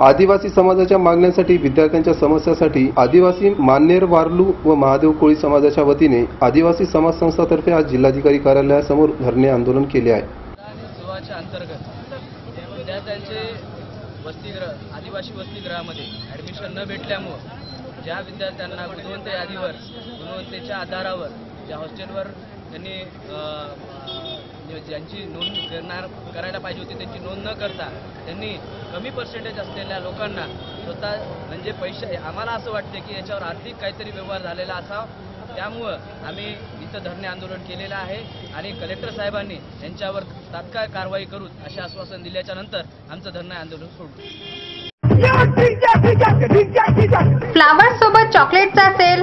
आदिवासी समाजाच्या मागण्यांसाठी विद्यार्थ्यांच्या समस्यासाठी आदिवासी मान्नेर वारलू व महादेव कोळी समाजाच्या वतीने आदिवासी समाज संस्थातर्फे आज जिल्हाधिकारी कार्यालयासमोर धरणे आंदोलन केले आहे. विद्यार्थ्यांचे वसतिगृह आदिवासी वसतिगृहामध्ये ॲडमिशन न भेटल्यामुळं ज्या विद्यार्थ्यांना गुणवंत यादीवर गुणवंतेच्या आधारावर त्या हॉस्टेलवर त्यांनी ज्यांची नोंद करणार करायला पाहिजे होती त्यांची नोंद न करता त्यांनी कमी पर्सेंटेज असलेल्या लोकांना स्वतः म्हणजे पैसे आम्हाला असं वाटते की याच्यावर आर्थिक काहीतरी व्यवहार झालेला असावा. त्यामुळं आम्ही इथं धरणे आंदोलन केलेलं आहे आणि कलेक्टर साहेबांनी यांच्यावर तात्काळ कारवाई करू असे आश्वासन दिल्याच्या नंतर आमचं धरणे आंदोलन सोडू. फ्लावर सोबत चॉकलेटचा असेल